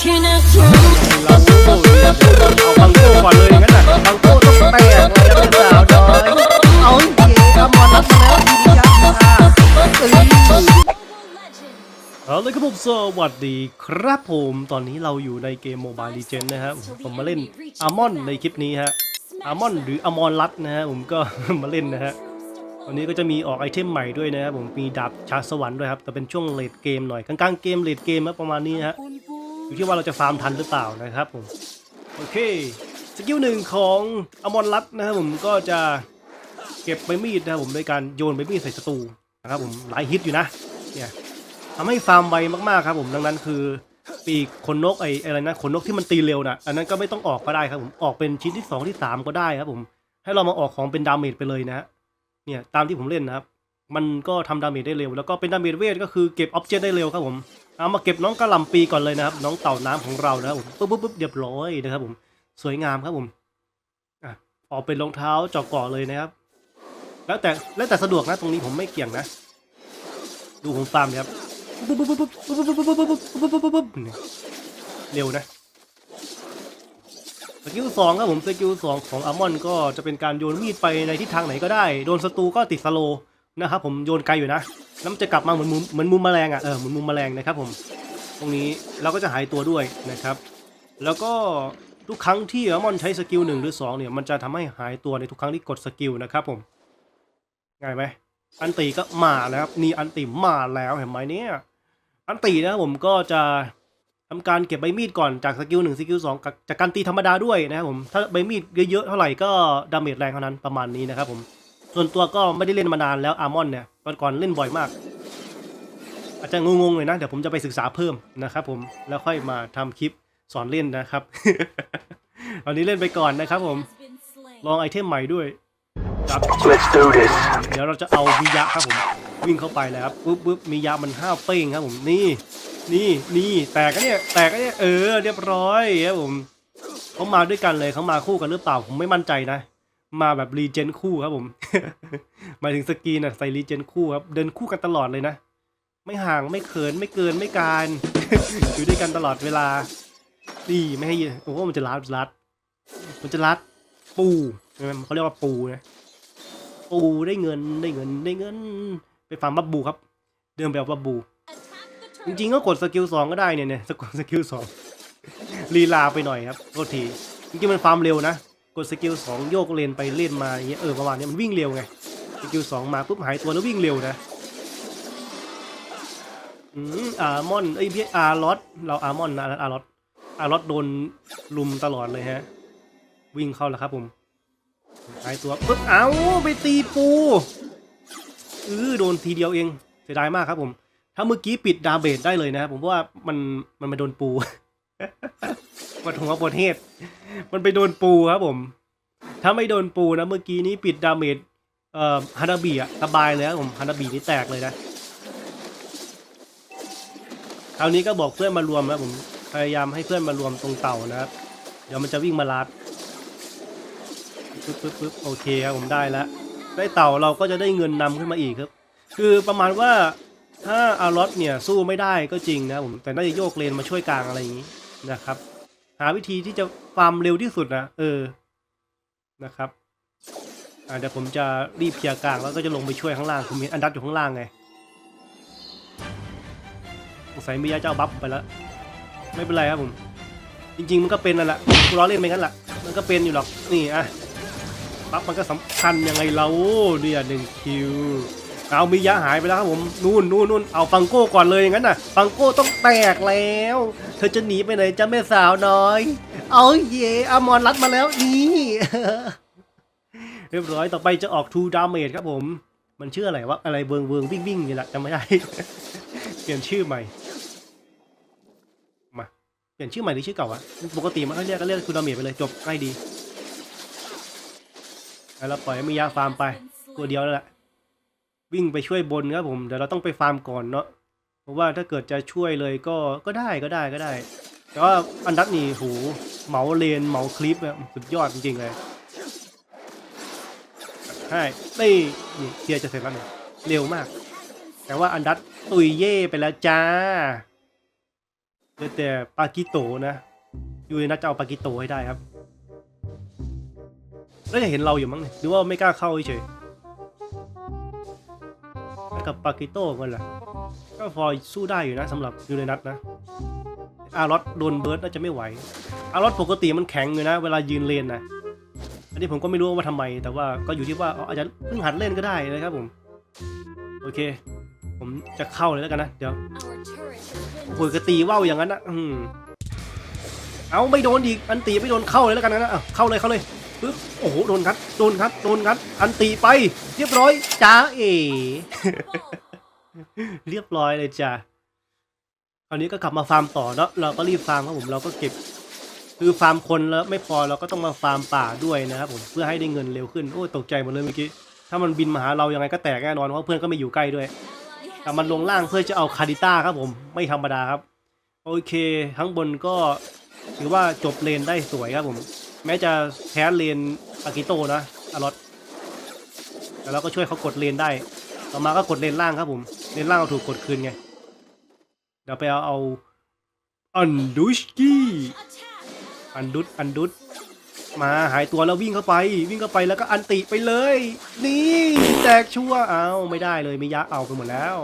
เอาบังโก้ก่อนเลยงั้นนะบังโก้ต้องแตกเลยนะเป็นสาวน้อยเอาเก๋อมรรัตน์มาแล้วดีดียักษ์ค่ะเอ้ยเอาเลยครับผมสวัสดีครับผมตอนนี้เราอยู่ในเกมโมบายลีเจนนะครับผมมาเล่นอามอนในคลิปนี้ฮะอามอนหรืออมรรัตน์นะฮะผมก็มาเล่นนะฮะวันนี้ก็จะมีออกไอเทมใหม่ด้วยนะครับผมมีดาบชาสวรรค์ด้วยครับแต่เป็นช่วงเลดเกมหน่อยกลางๆเกมเลดเกมประมาณนี้ฮะ อยู่ที่ว่าเราจะฟาร์มทันหรือเปล่านะครับผมโอเคสกิลหนึ่งของอมรรัตนะครับผมก็จะเก็บใบมีดนะครับผมโดยการโยนใบมีดใส่ศัตรูนะครับผมหลายฮิตอยู่นะเนี่ยทำให้ฟาร์มไวมากๆครับผมดังนั้นคือปีกขนนกไอ้อะไรนะขนนกที่มันตีเร็วนะอันนั้นก็ไม่ต้องออกก็ได้ครับผมออกเป็นชิ้นที่สองที่สามก็ได้ครับผมให้เรามาออกของเป็นดาเมจไปเลยนะฮะเนี่ยตามที่ผมเล่นนะครับ มันก็ทำดาเมจได้เร็ว แล้วก็เป็นดาเมจเวทก็คือเก็บออบเจกต์ได้เร็วครับผม เอามาเก็บน้องกระหล่ำปีก่อนเลยนะครับ น้องเต่าน้ำของเรานะครับผมปุ๊บปุ๊บปุ๊บเรียบร้อยนะครับ ผม สวยงามครับผมอะออกเป็นรองเท้าเจาะกาะเลยนะครับ แล้วแต่แล้วแต่สะดวกนะตรงนี้ผมไม่เกี่ยงนะ ดูผมฟาร์มนะครับปุ๊บปุ๊บปุ๊บปุ๊บปุ๊บปุ๊บปุ๊บปุ๊บปุ๊บปุ๊บปุ๊บปุ๊บเร็วนะสกิลสองครับผมสกิลสองของอัลมอนก็จะเป็นการโยนมีดไปในทิศทางไหนก็ได้ โดนศัตรูก็ติดสโลว์ นะครับผมโยนไกลอยู่นะแล้วมันจะกลับมาเหมือนมุมเหมือนมุมแมลงอะเออเหมือนมุมแมลงนะครับผมตรงนี้เราก็จะหายตัวด้วยนะครับ แล้วก็ทุกครั้งที่อัลมอนใช้สกิลหนึ่งหรือสองเนี่ยมันจะทำให้หายตัวในทุกครั้งที่กดสกิลนะครับผมง่ายไหมอันตีก็มาแล้วครับนี่อันตีมาแล้วเห็นไหมเนี่ยอันตีนะผมก็จะทำการเก็บใบมีดก่อนจากสกิลหนึ่งสกิลสองจากการตีธรรมดาด้วยนะครับผมถ้าใบมีดเยอะๆเท่าไหร่ก็ดาเมจแรงเท่านั้นประมาณนี้นะครับผม ส่วนตัวก็ไม่ได้เล่นมานานแล้วอาร์มอนเนี่ยตอนก่อนเล่นบ่อยมาก อาจจะงงๆเลยนะ เดี๋ยวผมจะไปศึกษาเพิ่มนะครับผมแล้วค่อยมาทำคลิปสอนเล่นนะครับตอนนี้เล่นไปก่อนนะครับผมลองไอเทมใหม่ด้วยจับ Let's do this. เดี๋ยวเราจะเอามิยะครับผมวิ่งเข้าไปแล้วครับปุ๊บปุ๊บมิยะมันห้าวเป้งครับผมนี่นี่นี่แตกก็เนี่ยแตกก็เนี่ยเออเรียบร้อยครับผมเขามาด้วยกันเลยเขามาคู่กันหรือเปล่าผมไม่มั่นใจนะ มาแบบรีเจนคู่ครับผมหมายถึงสกีนอะใส่รีเจนคู่ครับ เดินคู่กันตลอดเลยนะ ไม่ห่างไม่เขินไม่เกินไม่การอยู่ด้วยกันตลอดเวลานี่ไม่ให้โอ้โหมันจะรัดรัด มันจะรัด ปูเขาเรียกว่าปูนะปูได้เงินได้เงินได้เงิน ไปฟาร์มบับบูครับ เดินไปเอาบับบู จริงๆก็กดสกิลสองก็ได้เนี่ยเนี่ยสกดสกิลสองลีลาไปหน่อยครับโทษทีจริงๆมันฟาร์มเร็วนะ กดสกิลสองโยกเลนไปเล่นมาอย่างเงี้ยเออประมาณเนี้ยมันวิ่งเร็วไงสกิลสองมาปุ๊บหายตัวแล้ววิ่งเร็วนะอืมอามอนเอ้ยพี่อาร์ลอตเราอาร์มอนนะอาร์ลอตอาร์ลอตโดนลุมตลอดเลยฮะ วิ่งเข้าแล้วครับผมหายตัวปุ๊บเอ้าไปตีปูเออโดนทีเดียวเองเสียดายมากครับผม ถ้าเมื่อกี้ปิดดาเบจได้เลยนะผมว่ามันมันมาโดนปู มาถึงว่าประเทศมันไปโดนปูครับผม ถ้าไม่โดนปูนะเมื่อกี้นี้ปิดดาเมจเอ่อฮานาบิอะสบายเลยครับผมฮานาบินี่แตกเลยนะคราวนี้ก็บอกเพื่อนมารวมนะผมพยายามให้เพื่อนมารวมตรงเต่านะครับ เดี๋ยวมันจะวิ่งมาลัดปึ๊บปึ๊บปึ๊บโอเคครับผมได้แล้วได้เต่าเราก็จะได้เงินนำขึ้นมาอีกครับ คือประมาณว่าถ้าอารอสเนี่ยสู้ไม่ได้ก็จริงนะผมแต่น่าจะโยกเลนมาช่วยกลางอะไรอย่างนี้ นะครับ หาวิธีที่จะฟาร์มเร็วที่สุดนะเออนะครับอ่าเดี๋ยวผมจะรีบเคลียร์กลางแล้วก็จะลงไปช่วยข้างล่างผมเห็นอันดับอยู่ข้างล่างไงสงสัยมียาเจ้าบัฟไปแล้วไม่เป็นไรครับผมจริงๆมันก็เป็นนั่นแหละล้อเล่นไปงั้นแหละมันก็เป็นอยู่หรอกนี่อะบัฟมันก็สำคัญยังไงเราเนี่ยหนึ่งคิว เอามิยะหายไปแล้วครับผมนู่นนู่นนู่นเอาฟังโก้ก่อนเลยอย่างนั้นน่ะฟังโก้ต้องแตกแล้ว เธอจะหนีไปไหนจ้าแม่สาวน้อย เอาเย่อมรรัดมาแล้วนี่เรียบร้อยต่อไปจะออกทูดามเมจครับผม มันชื่ออะไรวะอะไรเบิงเบิงวิ่งวิ่งนี่แหละจำไม่ได้ เปลี่ยนชื่อใหม่มาเปลี่ยนชื่อใหม่หรือชื่อเก่าวะปกติมันก็เรียกก็เรียกทูดามเมจไปเลยจบง่ายดีแล้วปล่อยให้มิยะฟาร์มไปตัวเดียวนั่นแหละ วิ่งไปช่วยบนครับผมเดี๋ยวเราต้องไปฟาร์มก่อนเนาะเพราะว่าถ้าเกิดจะช่วยเลยก็ก็ได้ก็ได้ก็ได้ แต่ว่าอันดับนี่โหเหมาเลนเหมาคลิปเนี่ยสุดยอดจริงๆเลยใช่นี่นี่เทียร์จะเสร็จแล้วเนี่ยเร็วมาก แต่ว่าอันดับตุยเย่ไปแล้วจ้าเหลือแต่ปากิโตนะยูเรนัสจะเอาปากิโตให้ได้ครับแล้วจะเห็นเราอยู่มั้งเนี่ยหรือว่าไม่กล้าเข้าเฉย กับปากิโตะกันแหละก็พอสู้ได้อยู่นะสำหรับยูเรนัสนะ อารอสโดนเบิร์ดน่าจะไม่ไหว อารอสปกติมันแข็งอยู่นะ เวลายืนเลนนะอันนี้ผมก็ไม่รู้ว่าทำไม แต่ว่าก็อยู่ที่ว่าอาจจะเพิ่งหัดเล่นก็ได้นะครับผม โอเค ผมจะเข้าเลยแล้วกันนะ เดี๋ยวโอ้ยกตีว่าวอย่างนั้นนะอืมเอาไม่โดนอีกอันตีไม่โดนเข้าเลยแล้วกันนะเข้าเลยเข้าเลย ปึ๊บโอ้โหโดนคัดโดนคัดโดนคัดอันตีไป เรียบร้อยจ้าเอเรียบร้อยเลยจ้าคราวนี้ก็กลับมาฟาร์มต่อเนาะเราก็รีบฟาร์มครับผมเราก็เก็บ คือฟาร์มคนแล้วไม่พอเราก็ต้องมาฟาร์มป่าด้วยนะครับผมเพื่อให้ได้เงินเร็วขึ้นโอ้ตกใจหมดเลยเมื่อกี้ถ้ามันบินมาหาเรายังไงก็แตกแน่นอนเพราะเพื่อนก็ไม่อยู่ใกล้ด้วยแต่มันลงล่างเพื่อจะเอาคาริต้าครับผมไม่ธรรมดาครับ โอเคข้งบนก็ถือว่าจบเลนได้สวยครับผม แม้จะแพ้เลนอากิโตนะอารอตแต่เราก็ช่วยเขากดเลนได้ ต่อมาก็กดเลนล่างครับผม เลนล่างเราถูกกดคืนไง เดี๋ยวไปเอาเอาอันดุชกี้อันดุดอันดุดมาหายตัวแล้ววิ่งเข้าไป วิ่งเข้าไปแล้วก็อันติไปเลย นี่แตกชั่วเอาไม่ได้เลยไม่ยะเอาไปหมดแล้ว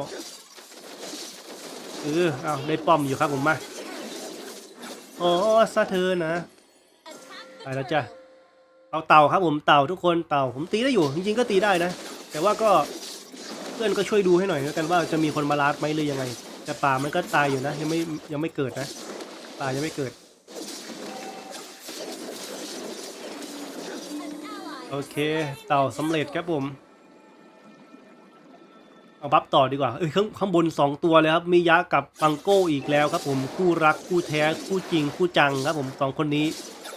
เออเอาได้ป้อมอยู่ครับผมมาโอ้ซะเธอนะ ไปแล้วจ้ะเอาเต่าครับผมเต่าทุกคนเต่าผมตีได้อยู่จริงๆก็ตีได้นะ แต่ว่าก็เพื่อนก็ช่วยดูให้หน่อยแล้วกันว่าจะมีคนมาลาดไหมหรือยังไง แต่ป่ามันก็ตายอยู่นะ ยังไม่ยังไม่เกิดนะป่ายังไม่เกิดโอเค เต่าสำเร็จครับผมเอาบัฟต่อดีกว่าเอ้ยข้างข้างบนสองตัวเลยครับ มียะกับปังโก้อีกแล้วครับผมคู่รักคู่แท้คู่จริงคู่จังครับผมสองคนนี้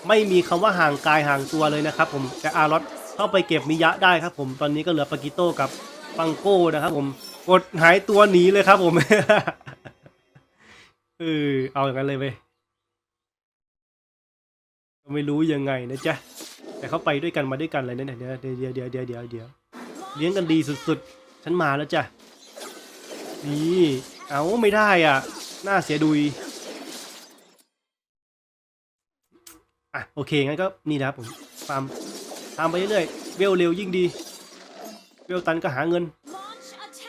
ไม่มีคำว่าห่างกายห่างตัวเลยนะครับผมแต่อารอตเข้าไปเก็บมิยะได้ครับผมตอนนี้ก็เหลือปากิโต้กับปังโก้นะครับผมกดหายตัวหนีเลยครับผมเออเอาอย่างนั้นเลยเว้ยก็ไม่รู้ยังไงนะจ๊ะแต่เขาไปด้วยกันมาด้วยกันเลยนะเนี่ยเดี๋ยวเดี๋ยวเดี๋ยวเดี๋ยวเดี๋ยวเลี้ยงกันดีสุดๆ ฉันมาแล้วจ้ะนี่เอาไม่ได้อะน่าเสียดุย อะโอเคงั้นก็นี่นะครับผมฟาร์มตาร์มไปเรื่อยๆเวลเร็วยิ่งดี เวลตันก็หาเงิน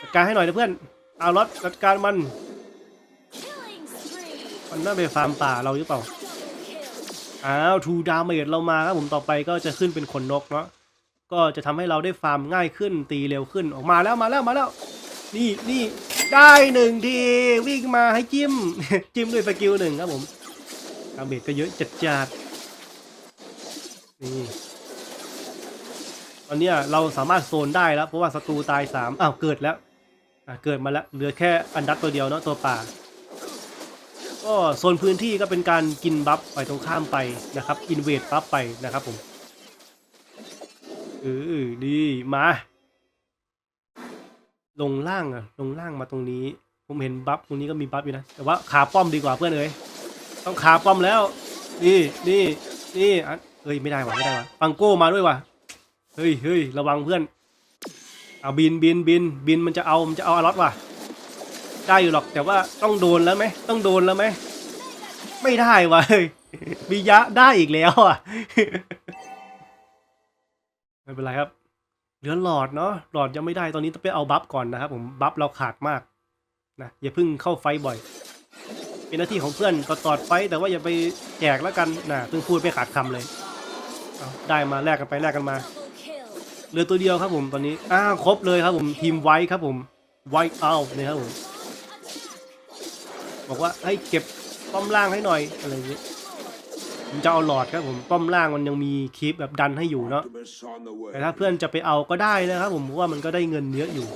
จัดการให้หน่อยนะเพื่อนเอารถจัดการมันมันน่าไปฟาร์มป่าเราหรือเปล่าอ้าวทูดาเมจเรามาครับผมต่อไปก็จะขึ้นเป็นขนนกเนาะก็จะทำให้เราได้ฟาร์มง่ายขึ้นตีเร็วขึ้นออกมาแล้วมาแล้วมาแล้ว นี่นี่ได้หนึ่งทีวิ่งมาให้จิ้ม จิ้มด้วยสกิลหนึ่งครับผมดาเมจก็เยอะจัดจัด นี่ตอนนี้เราสามารถโซนได้แล้ว เพราะว่าศัตรูตายสามอ้าวเกิดแล้วอเกิดมาแล้วเหลือแค่อันดับตัวเดียวเนาะตัวป่าก็โซนพื้นที่ก็เป็นการกินบัฟไปตรงข้ามไปนะครับอินเวดบัฟไปนะครับผมเออดีมา ลงล่างอะลงล่างมาตรงนี้ ผมเห็นบัฟตรงนี้ก็มีบัฟอยู่นะแต่ว่าขาป้อมดีกว่าเพื่อนเอ้ยต้องขาป้อมแล้ว นี่นี่นี่อ เฮ้ยไม่ได้วะไม่ได้วะปังโก้มาด้วยวะเฮ้ยเฮ้ยระวังเพื่อนเอาบินบินบินบินมันจะเอามันจะเอาอารอตว่ะ ได้อยู่หรอกแต่ว่าต้องโดนแล้วไหมต้องโดนแล้วไหมไม่ได้วะเฮ้ยมียะได้อีกแล้วอะไม่เป็นไรครับเหลือหลอดเนาะหลอดยังไม่ได้ตอนนี้ต้องไปเอาบัฟก่อนนะครับผมบัฟเราขาดมากนะอย่าเพิ่งเข้าไฟบ่อย เป็นหน้าที่ของเพื่อนก็ตอดไฟแต่ว่าอย่าไปแจกแล้วกันนะเพิ่งพูดไปขาดคำเลย เอาได้มาแลกกันไปแลกกันมาเหลือตัวเดียวครับผมตอนนี้อ้าวครบเลยครับผมทีมไว้ครับผมไว้เอาเนี่ยครับผมบอกว่าให้เก็บป้อมล่างให้หน่อยอะไรอย่างนี้ผมจะเอาหลอดครับผมป้อมล่างมันยังมีคลิปแบบดันให้อยู่เนาะแต่ถ้าเพื่อนจะไปเอาก็ได้นะครับผมเพราะว่ามันก็ได้เงินเยอะอยู่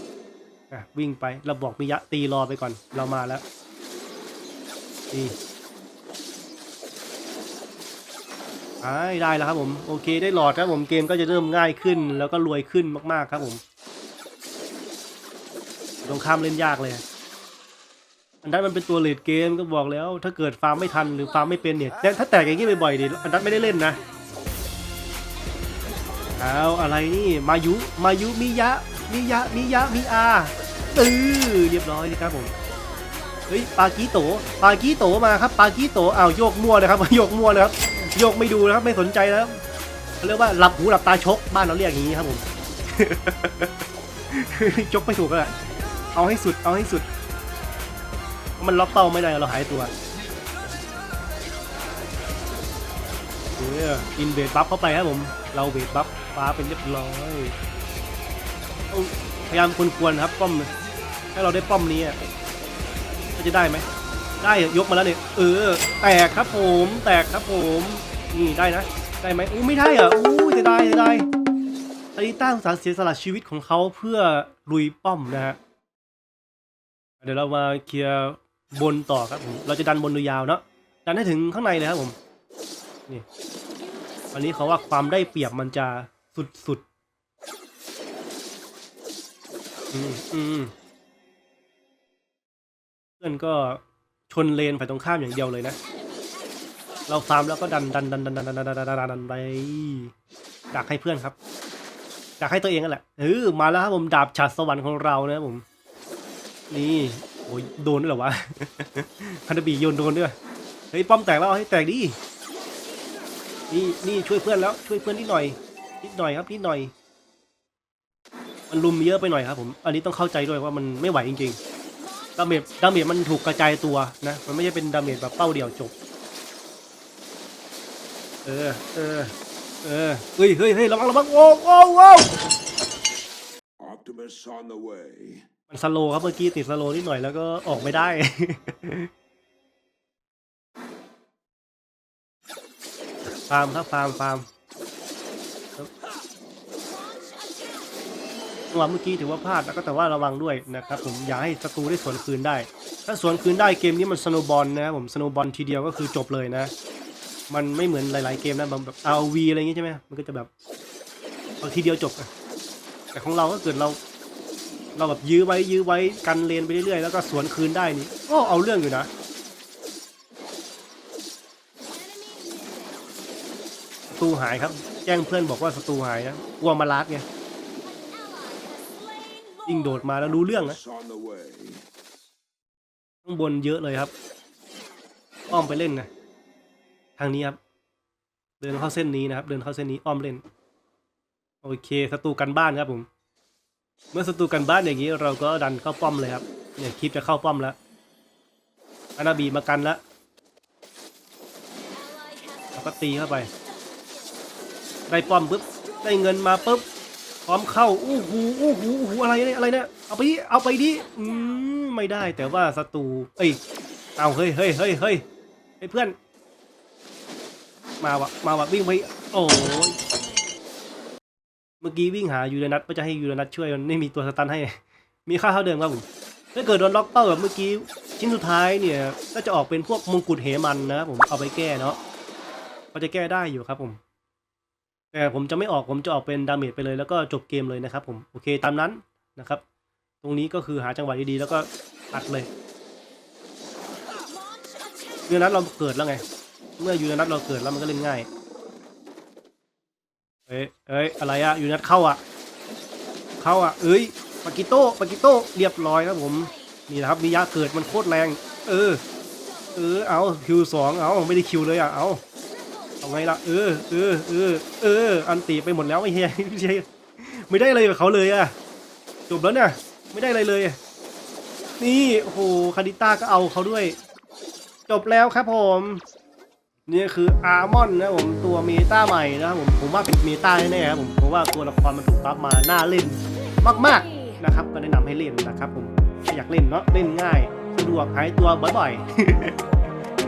อะวิ่งไปเราบอกมิยะตีรอไปก่อนเรามาแล้วนี่ อ่าได้แล้วครับผมโอเคได้หลอดครับผมเกมก็จะเริ่มง่ายขึ้น แล้วก็รวยขึ้นมากๆครับผมตรงข้ามเล่นยากเลย อันดับมันเป็นตัวเลดเกมก็บอกแล้ว ถ้าเกิดฟาร์มไม่ทันหรือฟาร์มไม่เป็นเนี่ยแต่ถ้าแตกอย่างนี้บ่อยๆดิอันดับไม่ได้เล่นนะเอาอะไรนี่มายุมายุมิยะมิยะมิยะมิอาตื้อเรียบร้อยเลยครับผมเฮ้ยปากีโตปากีโตมาครับปากีโตอ้าวโยกมั่วนะครับโยกมั่วนะครับ โยกไม่ดูนะครับไม่สนใจนะครับเรียกว่าหลับหูหลับตาชกบ้านเราเรียกอย่างนี้ครับผมชกไม่ถูกอะเอาให้สุดเอาให้สุด มันล็อกเป้าไม่ได้เราหายตัวเอออินเบดบัฟเข้าไปครับผม เราเบดบัฟฟ้าเป็นเรียบร้อยพยายามควรๆครับป้อมถ้เราได้ป้อมนี้อะจะได้ไหม ได้อะยกมาแล้วเนี่ยเออ แตกครับผม แตกครับผมนี่ได้นะ ได้ไหมอู้ไม่ได้อะอู้จะได้จะได้อาริต้าอุตสาห์เสียสละชีวิตของเขาเพื่อลุยป้อมนะฮะเดี๋ยวเรามาเคลียร์บนต่อครับผมเราจะดันบนยาวเนาะดันให้ถึงข้างในเลยครับผมนี่วันนี้เขาว่าความได้เปรียบมันจะสุดๆอืมอืมเพื่อนก็ ชนเลนฝ่ายตรงข้ามอย่างเดียวเลยนะ เราฟาร์มแล้วก็ดันดันดันดันดันดันดันดันดันไปดักให้เพื่อนครับดักให้ตัวเองนั่นแหละเออมาแล้วครับผมดาบฉาดสวรรค์ของเรานะผม นี่โอ้ยโดนด้วยเหรอวะพันธบีโยนโดนด้วยเฮ้ยป้อมแตกแล้วเอาให้แตกดินี่นี่ช่วยเพื่อนแล้วช่วยเพื่อนนิดหน่อยนิดหน่อยครับนิดหน่อย มันลุมเยอะไปหน่อยครับผม อันนี้ต้องเข้าใจด้วยว่ามันไม่ไหวจริง ๆ ดาเมจดาเมจมันถูกกระจายตัวนะ มันไม่ใช่เป็นดาเมจแบบเป้าเดียวจบ เออ เออ เออ เฮ้ยเฮ้ยเฮ้ยระวังระวังโอ้โอ้โอ้ Optimus on the way. มันสโลว์ครับเมื่อกี้ติดสโลว์นิดหน่อยแล้วก็ออกไม่ได้ ฟาร์มครับฟาร์มฟาร์ม จังหวะเมื่อกี้ถือว่าพลาดแล้วก็แต่ว่าระวังด้วยนะครับผมอย่าให้ศัตรูได้สวนคืนได้ ถ้าสวนคืนได้เกมนี้มันสโนบอลนะผมสโนบอลทีเดียวก็คือจบเลยนะ มันไม่เหมือนหลายๆเกมนะบางแบบ RV อะไรอย่างงี้ใช่ไหมมันก็จะแบบเอาทีเดียวจบแต่ของเราก็เกิดเรา เราแบบยื้อไว้ยื้อไว้กันเลนไปเรื่อยๆแล้วก็สวนคืนได้นี่ก็เอาเรื่องอยู่นะศัตรูหายครับ แจ้งเพื่อนบอกว่าศัตรูหายนะกลัวมาลัดไง ยิ่งโดดมาแล้วรู้เรื่องนะข้างบนเยอะเลยครับ อ้อมไปเล่นนะทางนี้ครับ เดินเข้าเส้นนี้นะครับ เดินเข้าเส้นนี้อ้อมเล่น โอเคศัตรูกันบ้านครับผม เมื่อศัตรูกันบ้านอย่างนี้เราก็ดันเข้าป้อมเลยครับเนี่ยคลิปจะเข้าป้อมแล้วอานาบีมากันแล้วเราก็ตีเข้าไป ได้ป้อมปุ๊บได้เงินมาปุ๊บ พร้อมเข้าอู้หูอู้หูอู้หูอะไรเนี่ยอะไรเนี่ยเอาไปดิเอาไปดิอืมไม่ได้แต่ว่าศัตรูเอ้ยเอาเฮ้ยเฮ้ยเฮ้ยเฮ้ยเฮ้ยเพื่อน มาวะมาวะวิ่งไปโอ้ยเมื่อกี้วิ่งหายูเรนัสเพื่จะให้ยูเรนัสช่วยมันไม่มีตัวสตันให้ มีค่าเท่าเดิมครับผมถ้าเกิดโดนล็อกเป้าแบบเมื่อกี้ชิ้นสุดท้ายเนี่ยก็จะออกเป็นพวกมงกุฎเหมันนะครับผมเอาไปแก้เนาะก็จะแก้ได้อยู่ครับผม แต่ผมจะไม่ออกผมจะออกเป็นดาเมจไปเลยแล้วก็จบเกมเลยนะครับผมโอเคตามนั้นนะครับ ตรงนี้ก็คือหาจังหวะดีๆแล้วก็อัดเลยยูนัสเราเกิดแล้วไง เมื่อยูนัสเราเกิดแล้วมันก็เล่นง่ายเอ้ยเอ้ยอะไรอะยูนัดเข้าอะเข้าอะเอ้ยปากิโต้ปากิโต้เรียบร้อยครับผมนี่นะครับมียาเกิดมันโคตรแรง เออ เออเอาคิวสองเอาไม่ได้คิวเลยอะเอา เอาไงล่ะเออเออเออเอออันตีไปหมดแล้วไม่ใช่ไม่ใช่ไม่ได้อะไรกับเขาเลยอะจบแล้วเนี่ยไม่ได้อะไรเลย นี่โอ้โหคาดิต้าก็เอาเขาด้วย จบแล้วครับผมนี่คืออาร์มอนนะผมตัวเมตาใหม่นะครับผมผมว่าเป็นเมตาแน่ๆครับผมเพราะว่าตัวละครมันถูกปรับมาน่าเล่นมากๆนะครับก็แนะนำให้เล่นนะครับผมอยากเล่นเนาะเล่นง่ายสะดวกหายตัวบ่อยๆ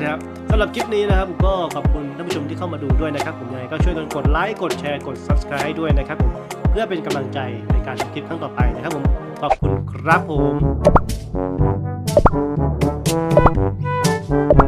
นะครับสำหรับคลิปนี้นะครับผมก็ขอบคุณท่านผู้ชมที่เข้ามาดูด้วยนะครับ ผมยังไงก็ช่วยกันกดไลค์กดแชร์กด subscribe ด้วยนะครับผมเพื่อเป็นกำลังใจในการทำคลิปครั้งต่อไปนะครับผมขอบคุณครับผม